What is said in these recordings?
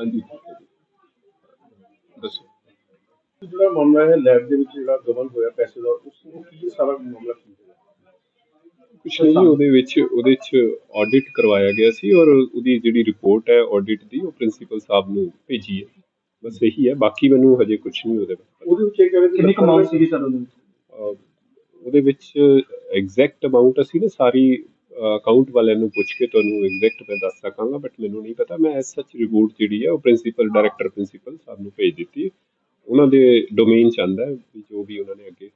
ਹਾਂਜੀ। ਦੱਸੋ। ਜਿਹੜਾ ਮਾਮਲਾ ਹੈ ਲੈਬ ਦੇ ਵਿੱਚ ਜਿਹੜਾ ਗਬਨ ਹੋਇਆ ਪੈਸੇ ਦਾ ਉਸ ਨੂੰ ਕੀ ਸਾਰਾ ਮਾਮਲਾ ਕੀ ਹੈ ਕੁਛ ਨਹੀਂ ਉਹਦੇ ਵਿੱਚ ਉਹਦੇ ਚ ਆਡਿਟ ਕਰਵਾਇਆ ਗਿਆ ਸੀ ਔਰ ਉਹਦੀ ਜਿਹੜੀ ਰਿਪੋਰਟ ਹੈ ਆਡਿਟ ਦੀ ਉਹ ਪ੍ਰਿੰਸੀਪਲ ਸਾਹਿਬ ਨੂੰ ਭੇਜੀ ਹੈ। ਬਸ ਇਹੀ ਹੈ ਬਾਕੀ ਮੈਨੂੰ ਹਜੇ ਕੁਝ ਨਹੀਂ ਉਹਦੇ ਬਾਰੇ ਉਹਦੇ ਵਿੱਚ ਇਹ ਕਹਿੰਦੇ ਕਿੰਨੀ ਕਮਾਉਂਟ ਸੀਗੀ ਤੁਹਾਨੂੰ ਉਹਦੇ ਵਿੱਚ? ਐਗਜ਼ੈਕਟ ਅਮਾਉਂਟ ਅਸੀਂ ਨਾ ਸਾਰੀ ਅਕਾਊਂਟ ਵਾਲਿਆਂ ਨੂੰ ਪੁੱਛ ਕੇ ਤੁਹਾਨੂੰ ਐਗਜ਼ੈਕਟ ਮੈਂ ਦੱਸ ਸਕਾਂਗਾ ਬਟ ਮੈਨੂੰ ਨਹੀਂ ਪਤਾ ਮੈਂ ਐਸ ਸੱਚ ਰਿਪੋਰਟ ਜਿਹੜੀ ਹੈ ਉਹ ਪ੍ਰਿੰਸੀਪਲ ਡਾਇਰੈਕਟਰ ਪ੍ਰਿੰਸੀਪਲ ਸਾਹਿਬ ਨੂੰ ਭੇਜ ਦਿੱਤੀ ਹੈ। ਉਹਨਾਂ ਦੇ ਡੋਮੇਨ ਚ ਆਂਦਾ ਹੈ ਜੋ ਵੀ ਉਹਨਾਂ ਨੇ ਅੱਗੇ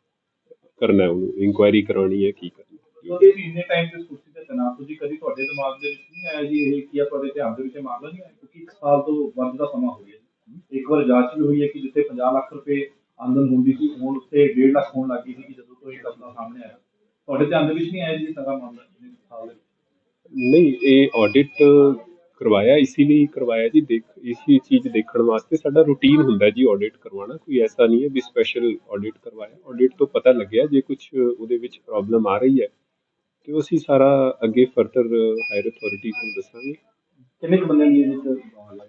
ਕਰਨਾ ਹੈ, ਉਹਨੂੰ ਇਨਕੁਆਇਰੀ ਕਰਾਉਣੀ ਹੈ, ਕੀ ਕਰਨਾ ਹੈ। ਇੰਨੇ ਟਾਈਮ ਤੇ ਕੁਰਸੀ ਤੇ ਤਨਾਤ ਤੁਸੀਂ ਕਦੀ ਤੁਹਾਡੇ ਦਿਮਾਗ ਦੇ ਵਿੱਚ ਨਹੀਂ ਆਇਆ ਜੀ ਇਹ ਕੀ ਆ, ਤੁਹਾਡੇ ਧਿਆਨ ਦੇ ਵਿੱਚ ਮਾਮਲਾ ਨਹੀਂ ਆਇਆ ਕਿਉਂਕਿ ਇੱਕ ਸਾਲ ਤੋਂ ਵੱਧ ਦਾ ਸਮਾਂ ਹੋ ਗਿਆ ਇੱਕ ਵਾਰ ਜਾਂਚ ਵੀ ਹੋਈ ਹੈ ਕਿ ਜਿੱਥੇ 50 ਲੱਖ ਰੁਪਏ ਆਮਦਨ ਹੁੰਦੀ ਸੀ ਹੁਣ ਉੱਥੇ 1.5 ਲੱਖ ਹੋਣ ਲੱਗੀ ਸੀ ਜਦੋਂ ਤੋਂ ਇਹ ਘਟਨਾ ਸਾਹਮਣੇ ਆਇਆ ਤੁਹਾਡੇ ਧਿਆਨ ਦੇ ਵਿੱਚ ਨਹੀਂ ਆਇਆ ਜੀ ਇਹ ਸਾਰਾ ਮਾਮਲਾ ਨਹੀਂ, ਇਹ ਆਡਿਟ ਕਰਵਾਇਆ ਇਸੇ ਲਈ ਕਰਵਾਇਆ ਜੀ, ਦੇਖ, ਇਸੀ ਚੀਜ਼ ਦੇਖਣ ਵਾਸਤੇ ਸਾਡਾ ਰੂਟੀਨ ਹੁੰਦਾ ਜੀ ਆਡਿਟ ਕਰਵਾਉਣਾ, ਕੋਈ ਐਸਾ ਨਹੀਂ ਹੈ ਵੀ ਸਪੈਸ਼ਲ ਆਡਿਟ ਕਰਵਾਇਆ। ਆਡਿਟ ਤੋਂ ਪਤਾ ਲੱਗਿਆ, ਜੇ ਕੁਝ ਉਹਦੇ ਵਿੱਚ ਪ੍ਰੋਬਲਮ ਆ ਰਹੀ ਹੈ, ਤੇ ਉਹ ਅਸੀਂ ਸਾਰਾ ਅੱਗੇ ਫਰਦਰ ਹਾਇਰ ਅਥਾਰਟੀ ਨੂੰ ਦੱਸਾਂਗੇ। ਕਿੰਨੇ ਕੁ ਬੰਦੇ ਨੇ ਇਹਦੇ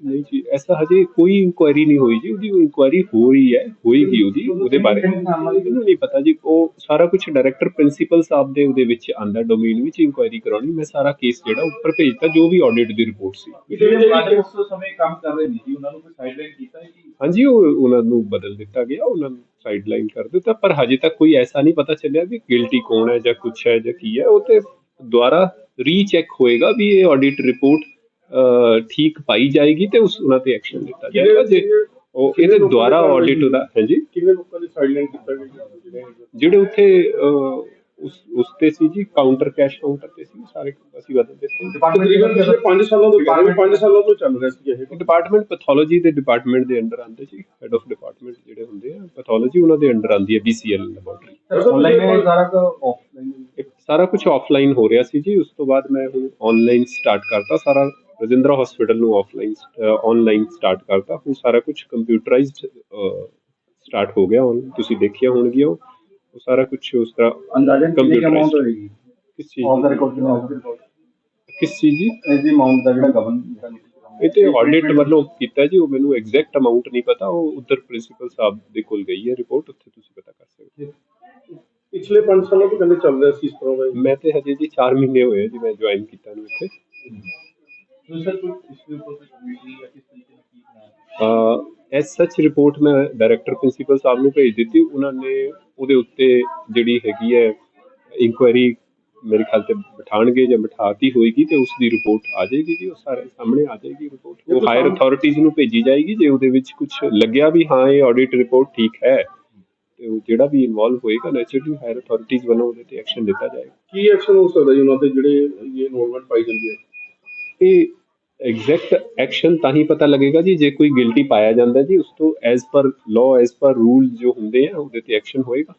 ਨਹੀਂ ਜੀ ਐਸਾ ਹਜੇ ਕੋਈ ਇਨਕੁਆਇਰੀ ਨਹੀਂ ਹੋਈ ਜੀ ਉਹਦੀ ਇਨਕੁਆਇਰੀ ਹੋ ਰਹੀ ਹੈ ਹੋਏਗੀ ਉਹਦੀ ਉਹਦੇ ਬਾਰੇ। ਮੈਨੂੰ ਨਹੀਂ ਪਤਾ ਜੀ ਉਹ ਸਾਰਾ ਕੁਝ ਡਾਇਰੈਕਟਰ ਪ੍ਰਿੰਸੀਪਲ ਸਾਹਿਬ ਦੇ ਉਹਦੇ ਵਿੱਚ ਆਂਦਾ ਡੋਮੇਨ ਵਿੱਚ ਇਨਕੁਆਇਰੀ ਕਰਾਉਣੀ ਮੈਂ ਸਾਰਾ ਕੇਸ ਜਿਹੜਾ ਉੱਪਰ ਭੇਜਤਾ ਜੋ ਵੀ ਆਡਿਟ ਦੀ ਰਿਪੋਰਟ ਸੀ। ਜਿਹੜੇ ਮੁਲਾਜ਼ਮ ਉਸ ਸਮੇਂ ਕੰਮ ਕਰ ਰਹੇ ਨੇ ਜੀ ਉਹਨਾਂ ਨੂੰ ਕੋਈ ਸਾਈਡਲਾਈਨ ਕੀਤਾ ਹੈ ਕਿ ਹਾਂਜੀ ਉਹ ਉਹਨਾਂ ਨੂੰ ਬਦਲ ਦਿੱਤਾ ਗਿਆ ਉਹਨਾਂ ਨੂੰ ਸਾਈਡਲਾਈਨ ਕਰ ਦਿੱਤਾ ਪਰ ਹਜੇ ਤੱਕ ਕੋਈ ਐਸਾ ਨਹੀਂ ਪਤਾ ਚੱਲਿਆ ਵੀ ਗਿਲਟੀ ਕੌਣ ਹੈ ਜਾਂ ਕੁਛ ਹੈ ਜਾਂ ਕੀ ਹੈ ਉਹ ਤੇ ਦੁਬਾਰਾ ਰੀਚੈਕ ਹੋਏਗਾ ਵੀ ਇਹ ਆਡਿਟ ਰਿਪੋਰਟ ਠੀਕ ਪਾਈ ਜਾਏਗੀ ਤੇ ਉਸ ਉਹਨਾਂ ਤੇ ਐਕਸ਼ਨ ਲਿੱਤਾ ਜਾਏਗਾ। ਜੇ ਉਹ ਇਹਦੇ ਦੁਆਰਾ ਆਡਿਟ ਉਹਦਾ ਹਾਂਜੀ? ਕਿੰਨੇ ਲੋਕਾਂ ਦੀ ਸਾਈਡਲਾਈਨ ਕੀਤਾ ਗਿਆ ਜਿਹੜੇ ਉੱਥੇ ਉਸ ਉਸ ਤੇ ਸੀ ਜੀ ਕਾਊਂਟਰ ਕੈਸ਼ ਕਾਊਂਟਰ ਤੇ ਸੀ ਸਾਰੇ ਅਸੀਂ ਬਦਲ ਦਿੱਤੇ। ਤਕਰੀਬਨ ਪਿਛਲੇ 5 ਸਾਲਾਂ ਤੋਂ 5 ਸਾਲਾਂ ਤੋਂ ਚੱਲ ਰਿਹਾ ਸੀ ਇਹ। ਡਿਪਾਰਟਮੈਂਟ ਪੈਥੋਲੋਜੀ ਦੇ ਡਿਪਾਰਟਮੈਂਟ ਦੇ ਅੰਡਰ ਆਉਂਦੇ ਜੀ ਹੈਡ ਆਫ ਡਿਪਾਰਟਮੈਂਟ ਜਿਹੜੇ ਹੁੰਦੇ ਆ ਪੈਥੋਲੋਜੀ ਉਹਨਾਂ ਦੇ ਅੰਡਰ ਆਉਂਦੀ ਹੈ BCL ਲੈਬੋਰਟਰੀ ਆਨਲਾਈਨ ਹੈ ਸਾਰਾ ਕੁ ਆਫਲਾਈਨ ਸਾਰਾ ਕੁਝ ਆਫਲਾਈਨ ਹੋ ਰਿਹਾ ਸੀ ਜੀ ਉਸ ਤੋਂ ਬਾਅਦ ਮੈਂ ਹੁਣ ਆਨਲਾਈਨ ਸਟਾਰਟ ਕਰਤਾ ਸਾਰਾ ਰਜਿੰਦਰਾ ਹਸਪੀਟਲ ਨੂੰ ਆਫਲਾਈਨ ਆਨਲਾਈਨ ਸਟਾਰਟ ਕਰਤਾ। ਹੁਣ ਸਾਰਾ ਕੁਝ ਕੰਪਿਊਟਰਾਈਜ਼ਡ ਸਟਾਰਟ ਹੋ ਗਿਆ। ਹੁਣ ਤੁਸੀਂ ਦੇਖਿਆ ਹੋਣਗੀਆਂ ਉਹ। ਸਾਰਾ ਕੁਝ ਉਸ ਤਰ੍ਹਾਂ ਅੰਦਾਜ਼ਨ ਕਿੰਨੀ Computerized। ਹੋਏਗੀ? ਕਿਸ ਚੀਜ਼ ਆਫ ਦਾ? ਦੀ? ਰਿਕਾਰਡ ਕਿੰਨਾ ਦਾ ਕਿਸ ਚੀਜ਼ ਜੀ ਇਸ ਦੀ ਅਮਾਉਂਟ ਦਾ ਜਿਹੜਾ ਗਵਨ ਇਹ ਤੇ ਆਡਿਟ ਵੱਲੋਂ ਕੀਤਾ ਜੀ। ਉਹ ਮੈਨੂੰ ਐਗਜ਼ੈਕਟ ਅਮਾਉਂਟ ਨਹੀਂ ਪਤਾ। ਉਹ ਉਧਰ ਪ੍ਰਿੰਸੀਪਲ ਸਾਹਿਬ ਦੇ ਕੋਲ ਗਈ ਹੈ ਰਿਪੋਰਟ ਉੱਥੇ ਤੁਸੀਂ ਪਤਾ ਕਰ ਸਕਦੇ ਹੋ। ਪਿਛਲੇ 5 ਸਾਲਾਂ ਤੋਂ ਕਹਿੰਦੇ ਚੱਲ ਰਿਹਾ ਸੀ ਇਸ ਤਰ੍ਹਾਂ ਦਾ। ਮੈਂ ਤੇ ਹਜੇ ਜੀ 4 ਮਹੀਨੇ ਹੋਏ ਜੀ ਮੈਂ ਜੁਆਇਨ ਕੀਤਾ ਨੂੰ ਇੱਥੇ। ਐਸ ਸੱਚ ਰਿਪੋਰਟ ਮੈਂ ਡਾਇਰੈਕਟਰ ਪ੍ਰਿੰਸੀਪਲ ਸਾਹਿਬ ਨੂੰ ਭੇਜ ਦਿੱਤੀ ਉਹਨਾਂ ਨੇ ਉਹਦੇ ਉੱਤੇ ਜਿਹੜੀ ਹੈਗੀ ਹੈ ਇਨਕੁਆਇਰੀ ਮੇਰੇ ਖਿਆਲ ਤੇ ਬਿਠਾਣਗੇ ਜਾਂ ਬਿਠਾਤੀ ਹੋਏਗੀ ਤੇ ਉਸ ਦੀ ਰਿਪੋਰਟ ਆ ਜਾਏਗੀ ਜੀ ਉਹ ਸਾਰੇ ਸਾਹਮਣੇ ਆ ਜਾਏਗੀ ਰਿਪੋਰਟ ਉਹ ਹਾਇਰ ਅਥਾਰਟੀਜ਼ ਨੂੰ ਭੇਜੀ ਜਾਏਗੀ ਜੇ ਉਹਦੇ ਵਿੱਚ ਕੁਝ ਲੱਗਿਆ ਵੀ ਹਾਂ ਇਹ ਆਡਿਟ ਰਿਪੋਰਟ ਠੀਕ ਹੈ ਤੇ ਉਹ ਜਿਹੜਾ ਵੀ ਇਨਵੋਲਵ ਹੋਏਗਾ ਨੈਚੁਰਲੀ ਹਾਇਰ ਅਥਾਰਟੀਜ਼ ਵੱਲੋਂ ਉਹਦੇ ਤੇ ਐਕਸ਼ਨ ਲਿੱਤਾ ਜਾਏਗਾ ਕੀ ਐਕਸ਼ਨ ਹੋ ਸਕਦਾ ਜੀ ਉਹਨਾਂ ਤੇ ਜਿਹੜੇ ਇਹ ਇਨਵੋਲਵਮੈਂਟ ਪਾਈ ਜਾਂਦੀ ਹੈ ਇਹ ਐਗਜ਼ੈਕਟ ਐਕਸ਼ਨ ਤਾਂ ਹੀ ਪਤਾ ਲੱਗੇਗਾ ਜੀ, ਜੇ ਕੋਈ ਗਿਲਟੀ ਪਾਇਆ ਜਾਂਦਾ ਜੀ, ਉਸ ਤੋਂ as per law as per rule ਜੋ ਹੁੰਦੇ ਆ, ਉਹਦੇ ਤੇ ਐਕਸ਼ਨ ਹੋਏਗਾ।